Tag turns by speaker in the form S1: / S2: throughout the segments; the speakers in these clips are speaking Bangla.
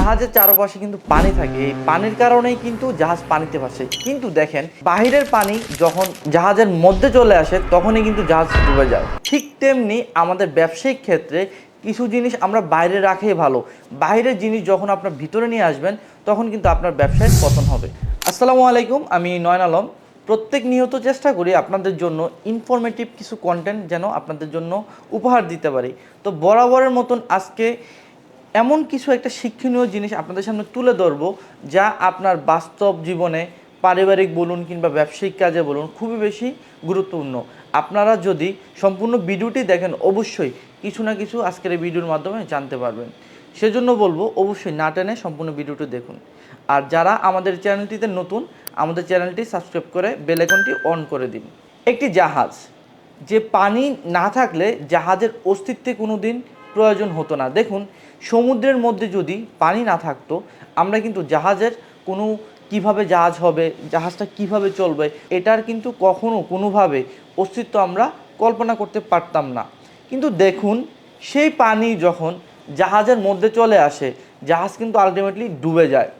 S1: জাহাজের চারপাশে কিন্তু পানি থাকে। এই পানির কারণেই কিন্তু জাহাজ পানিতে ভাসে। কিন্তু দেখেন, বাহিরের পানি যখন জাহাজের মধ্যে চলে আসে, তখনই কিন্তু জাহাজ ডুবে যায়। ঠিক তেমনি আমাদের ব্যবসায়িক ক্ষেত্রে কিছু জিনিস আমরা বাইরে রাখাই ভালো। বাইরের জিনিস যখন আপনার ভিতরে নিয়ে আসবেন, তখন কিন্তু আপনার ব্যবসায় পতন হবে। আসসালামু আলাইকুম, আমি নয়ন আলম। প্রত্যেক নিহত চেষ্টা করি আপনাদের জন্য ইনফরমেটিভ কিছু কন্টেন্ট যেন আপনাদের জন্য উপহার দিতে পারি। তো বরাবরের মতন আজকে এমন কিছু একটা শিক্ষণীয় জিনিস আপনাদের সামনে তুলে ধরবো, যা আপনার বাস্তব জীবনে পারিবারিক বলুন কিংবা ব্যবসায়িক কাজে বলুন খুবই বেশি গুরুত্বপূর্ণ। আপনারা যদি সম্পূর্ণ ভিডিওটি দেখেন, অবশ্যই কিছু না কিছু আজকের এই ভিডিওর মাধ্যমে জানতে পারবেন। সেজন্য বলব, অবশ্যই না টেনে সম্পূর্ণ ভিডিওটি দেখুন। আর যারা আমাদের চ্যানেলটিতে নতুন, আমাদের চ্যানেলটি সাবস্ক্রাইব করে বেল আইকনটি অন করে দিন। একটি জাহাজ, যে পানি না থাকলে জাহাজের অস্তিত্বে কোনো দিন প্রয়োজন হতো না। দেখুন, সমুদ্রের মধ্যে যদি পানি না থাকতো, আমরা কিন্তু জাহাজের কোনো কীভাবে জাহাজ হবে, জাহাজটা কীভাবে চলবে, এটার কিন্তু কখনো কোনোভাবে অস্তিত্ব আমরা কল্পনা করতে পারতাম না। কিন্তু দেখুন, সেই পানি যখন জাহাজের মধ্যে চলে আসে, জাহাজ কিন্তু আলটিমেটলি ডুবে যায়।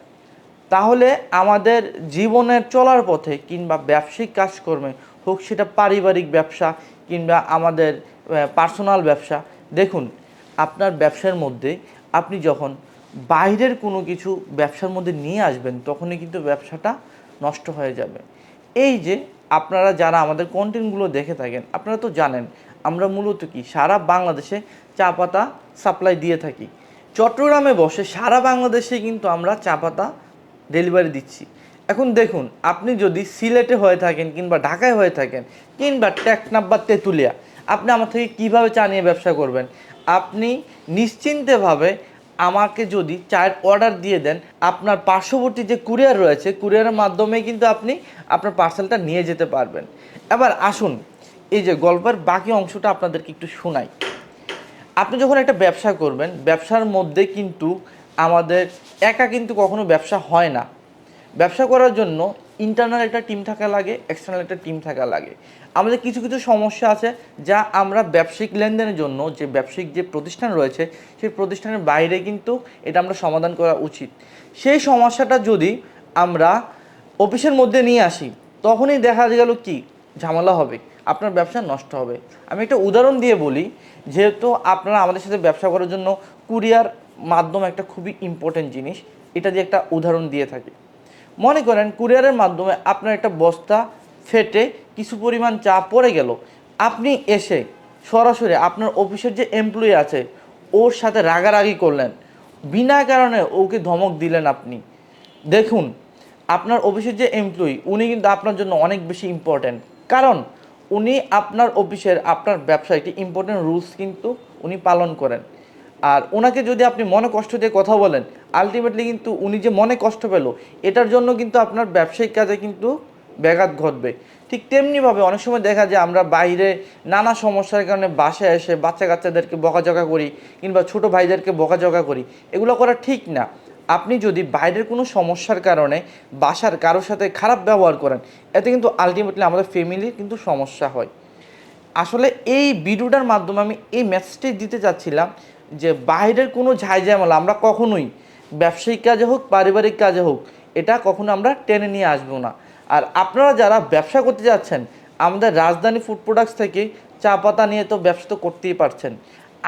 S1: তাহলে আমাদের জীবনের চলার পথে কিংবা ব্যবসায়িক কাজকর্মে হোক সেটা পারিবারিক ব্যবসা কিংবা আমাদের পার্সোনাল ব্যবসা, দেখুন আপনার ব্যবসার মধ্যে আপনি যখন বাইরের কোনো কিছু ব্যবসার মধ্যে নিয়ে আসবেন, তখনই কিন্তু ব্যবসাটা নষ্ট হয়ে যাবে। এই যে আপনারা যারা আমাদের কন্টেন্টগুলো দেখে থাকেন, আপনারা তো জানেন, আমরা মূলত কি? সারা বাংলাদেশে চা পাতা সাপ্লাই দিয়ে থাকি। চট্টগ্রামে বসে সারা বাংলাদেশে কিন্তু আমরা চা পাতা ডেলিভারি দিচ্ছি। এখন দেখুন, আপনি যদি সিলেটে হয়ে থাকেন কিংবা ঢাকায় হয়ে থাকেন, কিংবা টেকনাফ বা তেঁতুলিয়া, আপনি আমার থেকে কীভাবে চা নিয়ে ব্যবসা করবেন? আপনি নিশ্চিন্তভাবে আমাকে যদি চায়ের অর্ডার দিয়ে দেন, আপনার পার্শ্ববর্তী যে কুরিয়ার রয়েছে কুরিয়ারের মাধ্যমে কিন্তু আপনি আপনার পার্সেলটা নিয়ে যেতে পারবেন। এবার আসুন, এই যে গল্পের বাকি অংশটা আপনাদেরকে একটু শোনাই। আপনি যখন একটা ব্যবসা করবেন, ব্যবসার মধ্যে কিন্তু আমাদের একা কিন্তু কখনো ব্যবসা হয় না। ব্যবসা করার জন্য ইন্টারনাল একটা টিম থাকা লাগে এক্সটার্নাল একটা টিম থাকা লাগে। আমাদের কিছু কিছু সমস্যা আছে যা আমরা ব্যবসায়িক লেনদেনের জন্য, যে ব্যবসায়িক যে প্রতিষ্ঠান রয়েছে, সেই প্রতিষ্ঠানের বাইরে কিন্তু এটা আমরা সমাধান করা উচিত। সেই সমস্যাটা যদি আমরা অফিসের মধ্যে নিয়ে আসি, তখনই দেখা গেল কি? ঝামেলা হবে, আপনার ব্যবসা নষ্ট হবে। আমি একটা উদাহরণ দিয়ে বলি, যেহেতু আপনারা আমাদের সাথে ব্যবসা করার জন্য কুরিয়ার মাধ্যম একটা খুবই ইম্পর্টেন্ট জিনিস, এটা দিয়ে একটা উদাহরণ দিয়ে থাকি। মনে করেন কুরিয়ারের মাধ্যমে আপনার একটা বস্তা ফেটে কিছু পরিমাণ চা পড়ে গেল। আপনি এসে সরাসরি আপনার অফিসের যে এমপ্লয়ি আছে, ওর সাথে রাগারাগি করলেন। বিনা কারণে ওকে ধমক দিলেন আপনি। দেখুন, আপনার অফিসের যে এমপ্লয়ি উনি কিন্তু আপনার জন্য অনেক বেশি ইম্পর্ট্যান্ট কারণ উনি আপনার অফিসের আপনার ব্যবসায় একটি ইম্পর্টেন্ট রুলস কিন্তু উনি পালন করেন। আর ওনাকে যদি আপনি মনে কষ্ট দিয়ে কথা বলেন আলটিমেটলি কিন্তু উনি যে মনে কষ্ট পেল, এটার জন্য কিন্তু আপনার ব্যবসায়িক কাজে কিন্তু ব্যাঘাত ঘটবে। ঠিক তেমনিভাবে অনেক সময় দেখা যায় আমরা বাইরে নানা সমস্যার কারণে বাসায় এসে বাচ্চা কাচ্চাদেরকে বকাঝকা করি কিংবা ছোট ভাইদেরকে বকাঝকা করি, এগুলো করা ঠিক না। আপনি যদি বাইরের কোনো সমস্যার কারণে বাসার কারোর সাথে খারাপ ব্যবহার করেন, এতে কিন্তু আলটিমেটলি আমাদের ফ্যামিলির কিন্তু সমস্যা হয়। আসলে এই ভিডিওটার মাধ্যমে আমি এই মেসেজটি দিতে চাচ্ছিলাম যে বাইরের কোনো ঝাই ঝামেলা আমরা কখনোই ব্যবসায়িক কাজে হোক, পারিবারিক কাজে হোক, এটা কখনো আমরা টেনে নিয়ে আসব না। আর আপনারা যারা ব্যবসা করতে যাচ্ছেন, আমাদের রাজধানী ফুড প্রোডাক্টস থেকে চা পাতা নিয়ে তো ব্যবসা তো করতেই পারছেন।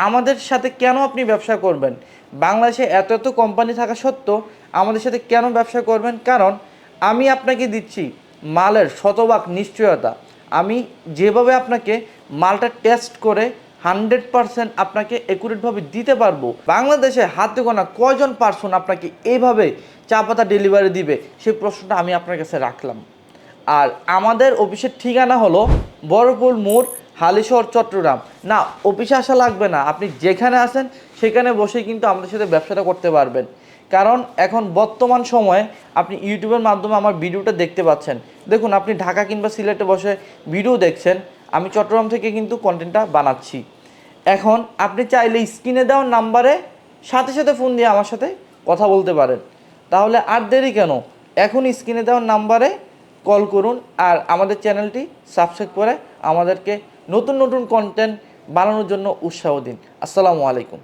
S1: আমাদের সাথে কেন আপনি ব্যবসা করবেন? বাংলাদেশে এত এত কোম্পানি থাকা সত্ত্বেও আমাদের সাথে কেন ব্যবসা করবেন? কারণ আমি আপনাকে দিচ্ছি মালের শতভাগ নিশ্চয়তা। আমি যেভাবে আপনাকে মালটা টেস্ট করে হান্ড্রেড পার্সেন্ট আপনাকে একুরেটভাবে দিতে পারব। বাংলাদেশে হাতে গোনা কয়জন পার্সন আপনাকে এইভাবে চা পাতা ডেলিভারি দিবে? সেই প্রশ্নটা আমি আপনার কাছে রাখলাম। আর আমাদের অফিসের ঠিকানা হলো বড়পুর মোড়, হালিশহর, চট্টগ্রাম। না, অফিসে আসা লাগবে না। আপনি যেখানে আছেন, সেখানে বসে কিন্তু আমাদের সাথে ব্যবসাটা করতে পারবেন। কারণ এখন বর্তমান সময়ে আপনি ইউটিউবের মাধ্যমে আমার ভিডিওটা দেখতে পাচ্ছেন। দেখুন, আপনি ঢাকা কিংবা সিলেটে বসে ভিডিও দেখছেন। আমি চট্টগ্রাম থেকে কিন্তু কন্টেন্টটা বানাচ্ছি। এখন আপনি চাইলে স্ক্রিনে দেওয়ার নাম্বারে সাথে সাথে ফোন দিয়ে আমার সাথে কথা বলতে পারেন। তাহলে আর দেরি কেন? এখন স্ক্রিনে দেওয়ার নাম্বারে কল করুন আর আমাদের চ্যানেলটি সাবস্ক্রাইব করে আমাদেরকে নতুন নতুন কন্টেন্ট বানানোর জন্য উৎসাহ দিন। আসসালামু আলাইকুম।